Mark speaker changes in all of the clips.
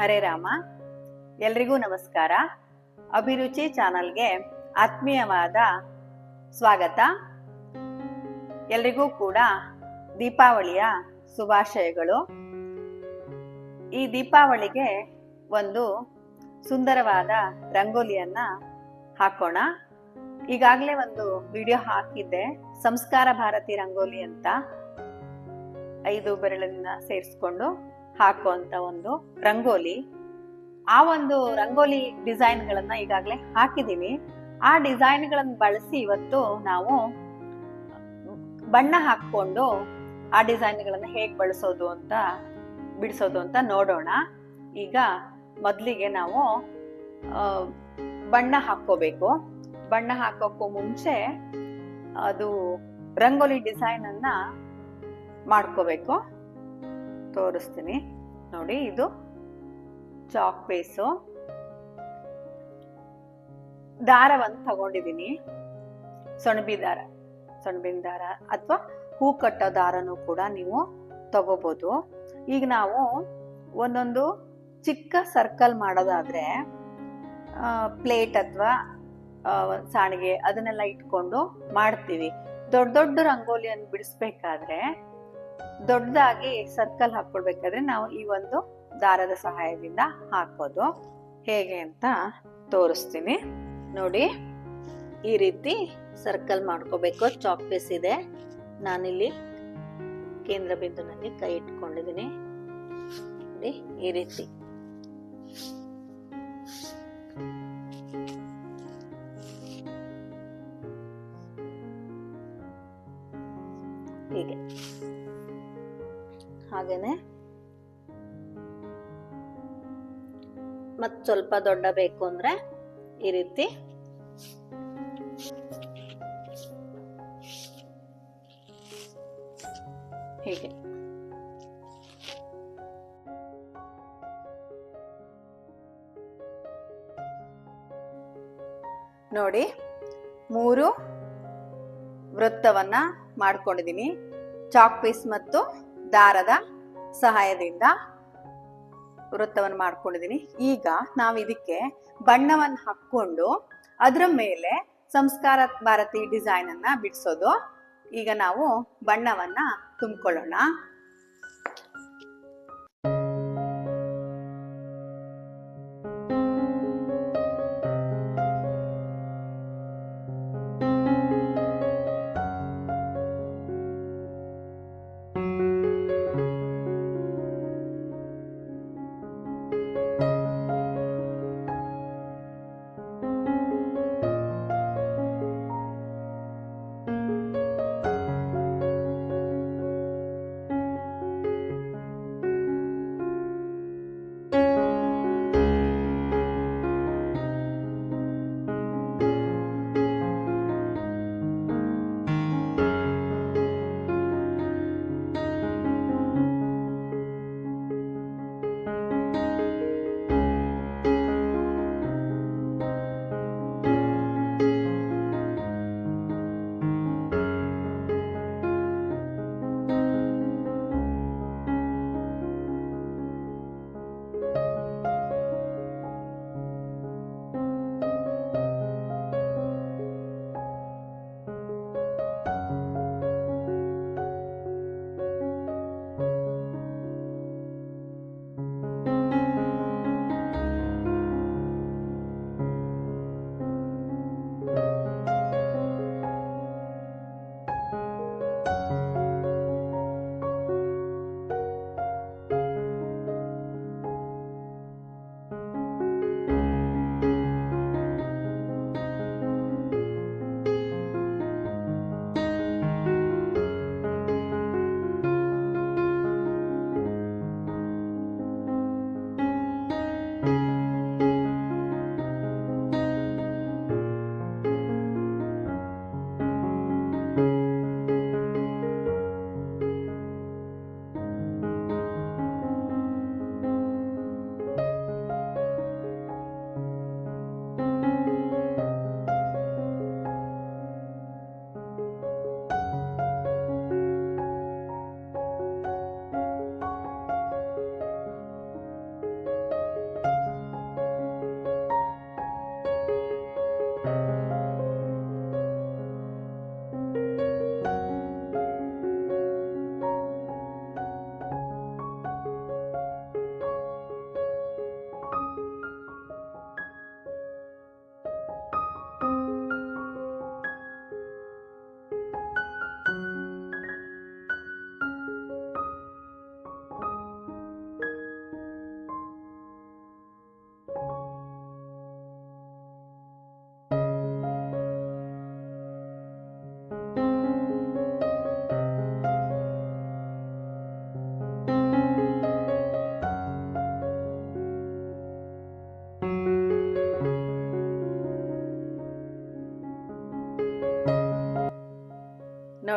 Speaker 1: ಹರೇ ರಾಮ. ಎಲ್ರಿಗೂ ನಮಸ್ಕಾರ. ಅಭಿರುಚಿ ಚಾನಲ್ಗೆ ಆತ್ಮೀಯವಾದ ಸ್ವಾಗತ. ಎಲ್ರಿಗೂ ಕೂಡ ದೀಪಾವಳಿಯ ಶುಭಾಶಯಗಳು. ಈ ದೀಪಾವಳಿಗೆ ಒಂದು ಸುಂದರವಾದ ರಂಗೋಲಿಯನ್ನ ಹಾಕೋಣ. ಈಗಾಗಲೇ ಒಂದು ವಿಡಿಯೋ ಹಾಕಿದ್ದೆ, ಸಂಸ್ಕಾರ ಭಾರತಿ ರಂಗೋಲಿ ಅಂತ. ಐದು ಬೆರಳನ್ನ ಸೇರಿಸ್ಕೊಂಡು. ಹಾಕುವಂತ ಒಂದು ರಂಗೋಲಿ. ಆ ಒಂದು ರಂಗೋಲಿ ಡಿಸೈನ್ ಗಳನ್ನ ಈಗಾಗಲೇ ಹಾಕಿದೀನಿ ಆ ಡಿಸೈನ್ ಗಳನ್ನ ಬಳಸಿ ಇವತ್ತು ನಾವು ಬಣ್ಣ ಹಾಕೊಂಡು ಆ ಡಿಸೈನ್ ಗಳನ್ನ ಹೇಗ್ ಬಳಸೋದು ಅಂತ ಬಿಡಿಸೋದು ಅಂತ ನೋಡೋಣ. ಈಗ ಮೊದಲಿಗೆ ನಾವು ಬಣ್ಣ ಹಾಕೋಬೇಕು ಬಣ್ಣ ಹಾಕೋಕ್ಕೂ ಮುಂಚೆ ಅದು ರಂಗೋಲಿ ಡಿಸೈನ್ ಅನ್ನ ಮಾಡ್ಕೋಬೇಕು. ತೋರಿಸ್ತೀನಿ. ನೋಡಿ, ಇದು ಚಾಕ್ ಪೀಸು ದಾರವನ್ನು ತಗೊಂಡಿದ್ದೀನಿ. ಸೊಣಬಿ ದಾರ, ಸೊಣಬಿನ ದಾರ ಅಥವಾ ಹೂ ಕಟ್ಟೋ ದಾರನೂ ಕೂಡ ನೀವು ತಗೋಬಹುದು ಈಗ ನಾವು ಒಂದೊಂದು ಚಿಕ್ಕ ಸರ್ಕಲ್ ಮಾಡೋದಾದ್ರೆ ಪ್ಲೇಟ್ ಅಥವಾ ಸಾಣಿಗೆ ಅದನ್ನೆಲ್ಲ ಇಟ್ಕೊಂಡು ಮಾಡ್ತೀವಿ. ದೊಡ್ಡ ದೊಡ್ಡ ರಂಗೋಲಿಯನ್ನು ಬಿಡಿಸ್ಬೇಕಾದ್ರೆ ದೊಡ್ಡದಾಗಿ ಸರ್ಕಲ್ ಹಾಕೊಳ್ಬೇಕಾದ್ರೆ ನಾವು ಈ ಒಂದು ದಾರದ ಸಹಾಯದಿಂದ ಹಾಕೋದು. ಹೇಗೆ ಅಂತ ತೋರಿಸ್ತೀನಿ. ನೋಡಿ, ಈ ರೀತಿ ಸರ್ಕಲ್ ಮಾಡ್ಕೋಬೇಕು. ಚಾಕ್ ಪೀಸ್ ಇದೆ. ನಾನಿಲ್ಲಿ ಕೇಂದ್ರ ಬಿಂದುನಲ್ಲಿ ಕೈ ಇಟ್ಕೊಂಡಿದ್ದೀನಿ. ನೋಡಿ, ಈ ರೀತಿ. ಹೀಗೆ. ಹಾಗೇನೆ. ಮತ್ ಸ್ವಲ್ಪ ದೊಡ್ಡ ಬೇಕು ಅಂದ್ರೆ ಈ ರೀತಿ. ಹೀಗೆ. ನೋಡಿ, ಮೂರು ವೃತ್ತವನ್ನ ಮಾಡ್ಕೊಂಡಿದ್ದೀನಿ ಚಾಕ್ ಪೀಸ್ ಮತ್ತು ದಾರದ ಸಹಾಯದಿಂದ ವೃತ್ತವನ್ನು ಮಾಡ್ಕೊಂಡಿದ್ದೀನಿ. ಈಗ ನಾವು ಇದಕ್ಕೆ ಬಣ್ಣವನ್ನು ಹಾಕ್ಕೊಂಡು ಅದರ ಮೇಲೆ ಸಂಸ್ಕಾರ ಭಾರತಿ ಡಿಸೈನ್ ಅನ್ನ ಬಿಡಿಸೋದು. ಈಗ ನಾವು ಬಣ್ಣವನ್ನ ತುಂಬಿಕೊಳ್ಳೋಣ.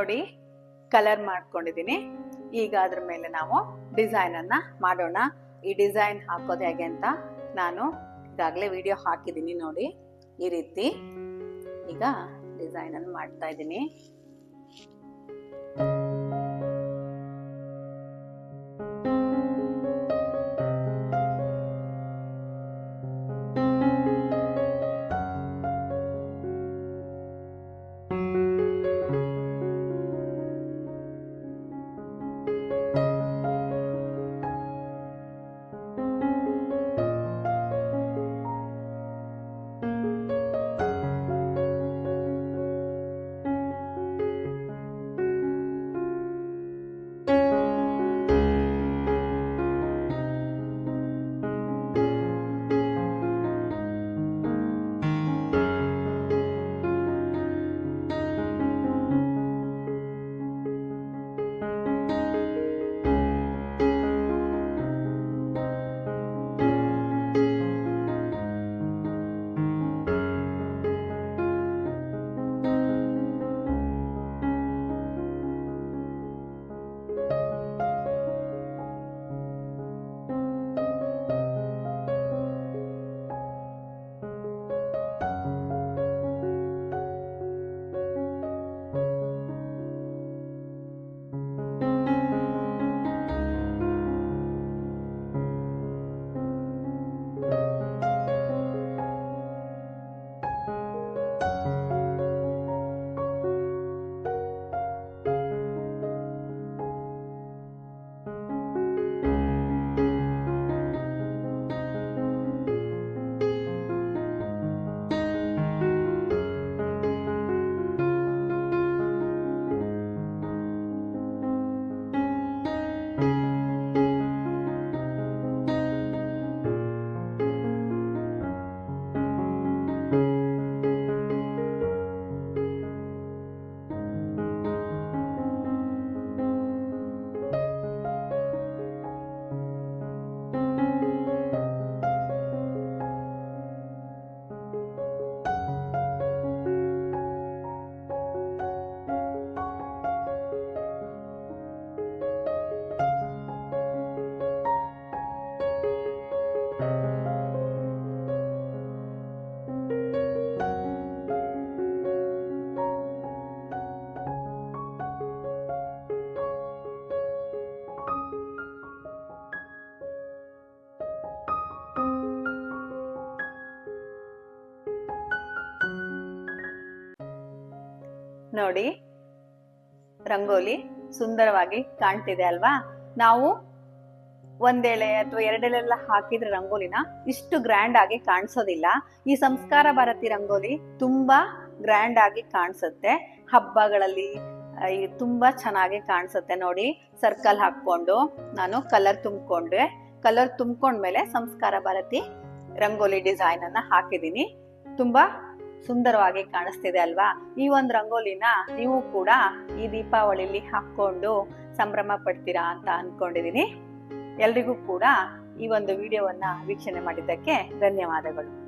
Speaker 2: ನೋಡಿ ಕಲರ್ ಮಾಡ್ಕೊಂಡಿದ್ದೀನಿ. ಈಗ ಅದ್ರ ಮೇಲೆ ನಾವು ಡಿಸೈನ್ ಅನ್ನ ಮಾಡೋಣ. ಈ ಡಿಸೈನ್ ಹಾಕೋದು ಹೇಗೆ ಅಂತ ನಾನು ಈಗಾಗಲೇ ವಿಡಿಯೋ ಹಾಕಿದ್ದೀನಿ ನೋಡಿ. ಈ ರೀತಿ ಈಗ ಡಿಸೈನ್ ಅನ್ನು ಮಾಡ್ತಾ ಇದ್ದೀನಿ. ನೋಡಿ. ರಂಗೋಲಿ ಸುಂದರವಾಗಿ ಕಾಣ್ತಿದೆ ಅಲ್ವಾ? ನಾವು ಒಂದೆಳೆ ಅಥವಾ ಎರಡೆಳೆಲ್ಲ ಹಾಕಿದ್ರೆ ರಂಗೋಲಿನ ಇಷ್ಟು ಗ್ರ್ಯಾಂಡ್ ಆಗಿ ಕಾಣಿಸೋದಿಲ್ಲ. ಈ ಸಂಸ್ಕಾರ ಭಾರತಿ ರಂಗೋಲಿ ತುಂಬಾ ಗ್ರ್ಯಾಂಡ್ ಆಗಿ ಕಾಣಿಸುತ್ತೆ. ಹಬ್ಬಗಳಲ್ಲಿ ತುಂಬಾ ಚೆನ್ನಾಗಿ ಕಾಣಿಸುತ್ತೆ ನೋಡಿ. ಸರ್ಕಲ್ ಹಾಕೊಂಡು ನಾನು ಕಲರ್ ತುಂಬಿಕೊಂಡೆ. ಕಲರ್ ತುಂಬ್ಕೊಂಡ್ಮೇಲೆ ಸಂಸ್ಕಾರ ಭಾರತಿ ರಂಗೋಲಿ ಡಿಸೈನ್ ಅನ್ನ ಹಾಕಿದ್ದೀನಿ. ತುಂಬಾ ಸುಂದರವಾಗಿ ಕಾಣಿಸ್ತಿದೆ ಅಲ್ವಾ? ಈ ಒಂದು ರಂಗೋಲಿನ ನೀವು ಕೂಡ ಈ ದೀಪಾವಳಿಲಿ ಹಾಕೊಂಡು ಸಂಭ್ರಮ ಪಡ್ತೀರಾ ಅಂತ ಅನ್ಕೊಂಡಿದೀನಿ. ಎಲ್ರಿಗೂ ಕೂಡ ಈ ಒಂದು ವಿಡಿಯೋವನ್ನ ವೀಕ್ಷಣೆ ಮಾಡಿದ್ದಕ್ಕೆ ಧನ್ಯವಾದಗಳು.